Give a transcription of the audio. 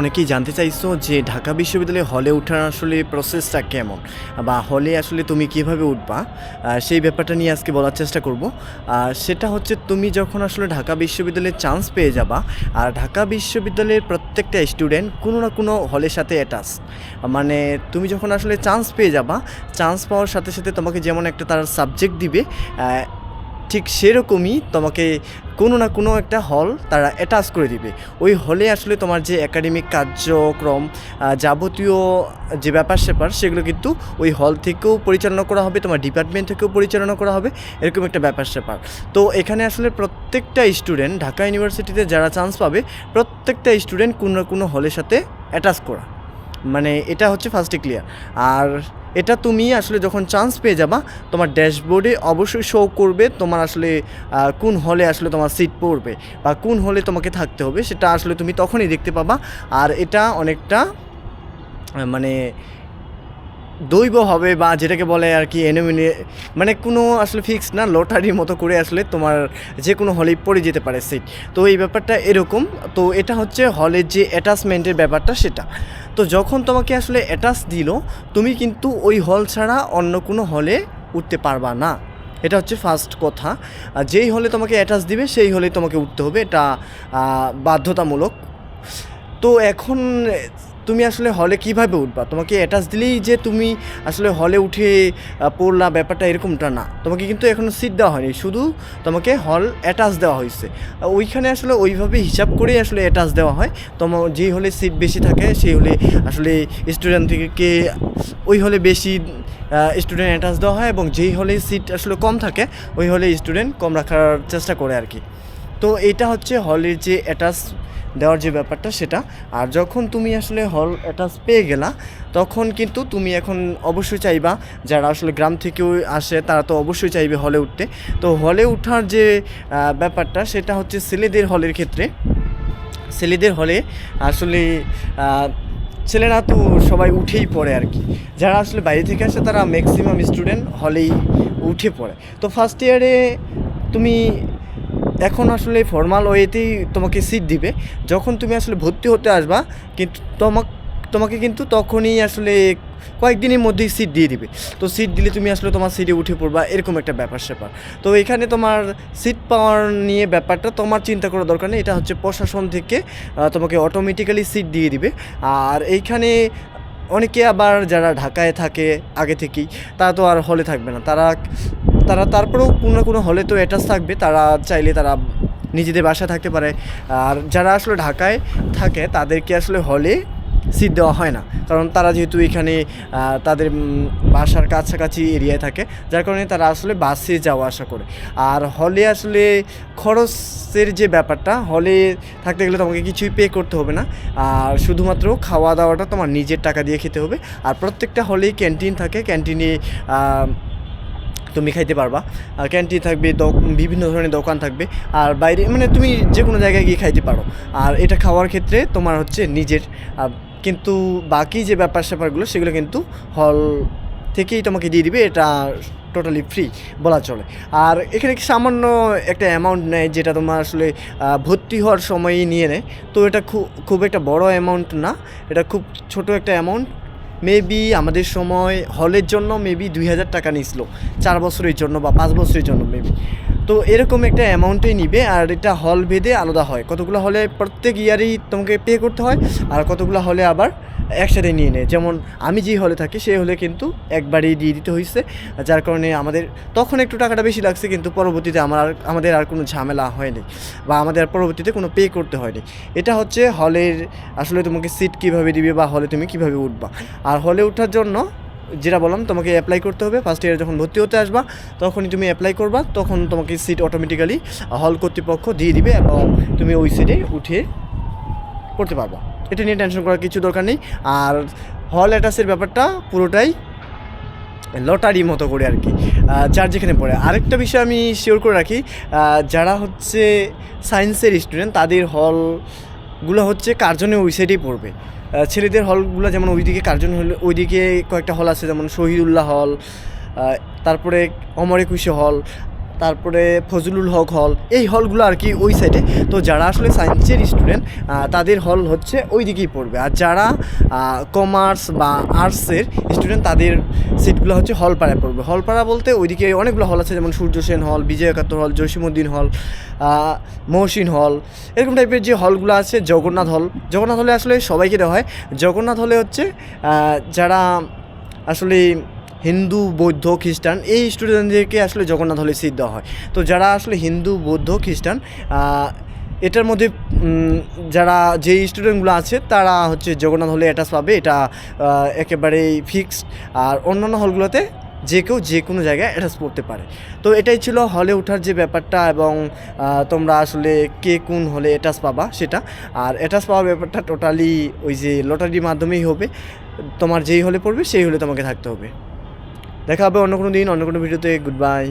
অনেকেই জানতে চাইছো যে ঢাকা বিশ্ববিদ্যালয়ে হলে ওঠার আসলে প্রসেসটা কেমন? বা হলে আসলে তুমি কীভাবে উঠবা? সেই ব্যাপারটা নিয়ে আজকে বলার চেষ্টা করব। আর সেটা হচ্ছে তুমি যখন আসলে ঢাকা বিশ্ববিদ্যালয়ে চান্স পেয়ে যাবা, আর ঢাকা বিশ্ববিদ্যালয়ের প্রত্যেকটা স্টুডেন্ট কোনো না কোনো হলের সাথে অ্যাটাচ মানে তুমি যখন আসলে চান্স পেয়ে যাবা চান্স পাওয়ার সাথে সাথে তোমাকে যেমন একটা তার সাবজেক্ট দিবে ঠিক সেরকমই তোমাকে কোনো না কোনো একটা হল তারা অ্যাটাচ করে দিবে। ওই হলে আসলে তোমার যে একাডেমিক কার্যক্রম যাবতীয় যে ব্যাপার স্যাপার, সেগুলো কিন্তু ওই হল থেকেও পরিচালনা করা হবে, তোমার ডিপার্টমেন্ট থেকেও পরিচালনা করা হবে, এরকম একটা ব্যাপার স্যাপার। তো এখানে আসলে প্রত্যেকটা স্টুডেন্ট ঢাকা ইউনিভার্সিটিতে যারা চান্স পাবে, প্রত্যেকটা স্টুডেন্ট কোনো না কোনো হলের সাথে অ্যাটাচ করা। মানে এটা হচ্ছে ফার্স্টে ক্লিয়ার আর এটা তুমি আসলে যখন চান্স পেয়ে যাবা, তোমার ড্যাশবোর্ডে অবশ্যই শো করবে তোমার আসলে কোন হলে আসলে তোমার সিট পড়বে বা কোন হলে তোমাকে থাকতে হবে, সেটা আসলে তুমি তখনই দেখতে পাবা। আর এটা অনেকটা মানে দৈব হবে বা যেটাকে বলে আর কি এনোমিনি মানে কোনো আসলে ফিক্স না, লটারির মতো করে আসলে তোমার যে কোনো হলেই পড়ে যেতে পারে সিট তো এই ব্যাপারটা এরকম। তো এটা হচ্ছে হলের যে অ্যাটাচমেন্টের ব্যাপারটা সেটা। তো যখন তোমাকে আসলে অ্যাটাচ দিল, তুমি কিন্তু ওই হল ছাড়া অন্য কোনো হলে উঠতে পারবা না। এটা হচ্ছে ফার্স্ট কথা। যেই হলে তোমাকে অ্যাটাচ দিবে, সেই হলেই তোমাকে উঠতে হবে। এটা বাধ্যতামূলক। তো এখন তুমি আসলে হলে কীভাবে উঠবা? তোমাকে অ্যাটাচ দিলেই যে তুমি আসলে হলে উঠে পড়লা, ব্যাপারটা এরকমটা না। তোমাকে কিন্তু এখনও সিট দেওয়া হয়নি, শুধু তোমাকে হল অ্যাটাচ দেওয়া হয়েছে। ওইখানে আসলে ওইভাবে হিসাব করেই আসলে অ্যাটাচ দেওয়া হয়। তোমার যেই হলে সিট বেশি থাকে, সেই হলে আসলে স্টুডেন্ট থেকে ওই হলে বেশি স্টুডেন্ট অ্যাটাচ দেওয়া হয় এবং যেই হলে সিট আসলে কম থাকে, ওই হলে স্টুডেন্ট কম রাখার চেষ্টা করে আর কি তো এটা হচ্ছে হলের যে অ্যাটাচ দেওয়ার যে ব্যাপারটা সেটা। আর যখন তুমি আসলে হল অ্যাটাচ পেয়ে গেলা, তখন কিন্তু তুমি এখন অবশ্যই চাইবা, যারা আসলে গ্রাম থেকেও আসে, তারা তো অবশ্যই চাইবে হলে উঠতে। তো হলে উঠার যে ব্যাপারটা সেটা হচ্ছে ছেলেদের হলের ক্ষেত্রে। ছেলেদের হলে আসলে ছেলেরা তো সবাই উঠেই পড়ে আর কি। যারা আসলে বাইরে থেকে আসে, তারা ম্যাক্সিমাম স্টুডেন্ট হলেই উঠে পড়ে। তো ফার্স্ট ইয়ারে তুমি এখন আসলে ফর্মাল ওয়েতেই তোমাকে সিট দিবে। যখন তুমি আসলে ভর্তি হতে আসবা, কিন্তু তোমাকে তোমাকে কিন্তু তখনই আসলে কয়েকদিনের মধ্যেই সিট দিয়ে দিবে। তো সিট দিলে তুমি আসলে তোমার সিটে উঠে পড়বা, এরকম একটা ব্যাপার স্যাপার। তো এখানে তোমার সিট পাওয়ার নিয়ে ব্যাপারটা তোমার চিন্তা করা দরকার নেই। এটা হচ্ছে প্রশাসন থেকে তোমাকে অটোমেটিক্যালি সিট দিয়ে দিবে। আর এইখানে অনেকে আবার যারা ঢাকায় থাকে আগে থেকেই, তারা তো আর হলে থাকবে না। তারা তারা তারপরেও কোনো না কোনো হলে তো অ্যাটাচ থাকবে। তারা চাইলে তারা নিজেদের বাসায় থাকতে পারে। আর যারা আসলে ঢাকায় থাকে, তাদেরকে আসলে হলে সিট দেওয়া হয় না। কারণ তারা যেহেতু এখানে তাদের বাসার কাছাকাছি এরিয়ায় থাকে, যার কারণে তারা আসলে বাসে যাওয়া আসা করে। আর হলে আসলে খরচের যে ব্যাপারটা, হলে থাকতে গেলে তোমাকে কিছুই পে করতে হবে না। আর শুধুমাত্র খাওয়া দাওয়াটা তোমার নিজের টাকা দিয়ে খেতে হবে। আর প্রত্যেকটা হলেই ক্যান্টিন থাকে। ক্যান্টিনে তুমি খাইতে পারবা। ক্যান্টিন থাকবে বিভিন্ন ধরনের দোকান থাকবে। আর বাইরে মানে তুমি যে কোনো জায়গায় গিয়ে খাইতে পারো। আর এটা খাওয়ার ক্ষেত্রে তোমার হচ্ছে নিজের কিন্তু বাকি যে ব্যাপার স্যাপারগুলো সেগুলো কিন্তু হল থেকেই তোমাকে দিয়ে দিবে। এটা টোটালি ফ্রি বলা চলে। আর এখানে কি সামান্য একটা অ্যামাউন্ট নেয় যেটা তোমার আসলে ভর্তি হওয়ার সময়ই নিয়ে নেয়। তো এটা খুব খুব একটা বড় অ্যামাউন্ট না। এটা খুব ছোট একটা অ্যামাউন্ট মেবি আমাদের সময় হলের জন্য মেবি দুই হাজার টাকা নিয়েছিল। চার বছরের জন্য বা পাঁচ বছরের জন্য মেবি তো এরকম একটা অ্যামাউন্টে নিবে আর এটা হল ভেদে আলাদা হয়। কতগুলো হলে প্রত্যেক ইয়ারেই তোমাকে পে করতে হয় আর কতগুলো হলে আবার একসাথে নিয়ে নেয়। যেমন আমি যে হলে থাকি, সেই হলে কিন্তু একবারেই দিয়ে দিতে হয়েছে যার কারণে আমাদের তখন একটু টাকাটা বেশি লাগছে, কিন্তু পরবর্তীতে আমার আর, আমাদের আর কোনো ঝামেলা হয়নি বা আমাদের আর পরবর্তীতে কোনো পে করতে হয়নি। এটা হচ্ছে হলের আসলে তোমাকে সিট কীভাবে দিবে বা হলে তুমি কীভাবে উঠবা। আর হলে ওঠার জন্য যেটা বললাম, তোমাকে অ্যাপ্লাই করতে হবে। ফার্স্ট ইয়ারে যখন ভর্তি হতে আসবা, তখনই তুমি অ্যাপ্লাই করবা। তখন তোমাকে সিট অটোমেটিক্যালি হল কর্তৃপক্ষ দিয়ে দিবে এবং তুমি ওই সিটে উঠে পড়তে পারবা। এটা নিয়ে টেনশন করার কিছু দরকার নেই। আর হল অ্যাটাসের ব্যাপারটা পুরোটাই লটারি মতো করে আর কি যার যেখানে পড়ে। আরেকটা বিষয় আমি শিওর করে রাখি যারা হচ্ছে সায়েন্সের স্টুডেন্ট তাদের হলগুলো হচ্ছে কার্জনের ওই সাইডেই পড়বে। ছেলেদের হলগুলো যেমন ওইদিকে কার্জন হল, ওইদিকে কয়েকটা হল আছে, যেমন শহীদুল্লাহ হল তারপরে অমর একুশে হল তারপরে ফজলুল হক হল। এই হলগুলো আর কি ওই সাইডে তো যারা আসলে সায়েন্সের স্টুডেন্ট তাদের হল হচ্ছে ওই দিকেই পড়বে। আর যারা কমার্স বা আর্টসের স্টুডেন্ট তাদের সিটগুলো হচ্ছে হলপাড়ায় পড়বে। হলপাড়া বলতে ওইদিকে অনেকগুলো হল আছে, যেমন সূর্য সেন হল, বিজয় একাত্তর হল জসিমুদ্দিন হল মহসিন হল। এরকম টাইপের যে হলগুলো আছে, জগন্নাথ হল। জগন্নাথ হলে আসলে সবাইকে দেওয়া হয়। জগন্নাথ হলে হচ্ছে যারা আসলে হিন্দু, বৌদ্ধ, খ্রিস্টান এই স্টুডেন্টদেরকে আসলে জগন্নাথ হলে সিট দেওয়া হয়। তো যারা আসলে হিন্দু, বৌদ্ধ, খ্রিস্টান এটার মধ্যে যারা যেই স্টুডেন্টগুলো আছে, তারা হচ্ছে জগন্নাথ হলে অ্যাটাচ পাবে। এটা একেবারেই ফিক্সড আর অন্যান্য হলগুলোতে যে কেউ যে কোনো জায়গায় অ্যাটাচ পড়তে পারে। তো এটাই ছিল হলে ওঠার যে ব্যাপারটা এবং তোমরা আসলে কে কোন হলে অ্যাটাচ পাবা সেটা। আর অ্যাটাচ পাওয়ার ব্যাপারটা টোটালি ওই যে লটারির মাধ্যমেই হবে। তোমার যেই হলে পড়বে, সেই হলে তোমাকে থাকতে হবে। দেখা হবে অন্য কোনো দিন অন্য কোনো ভিডিওতে গুড বাই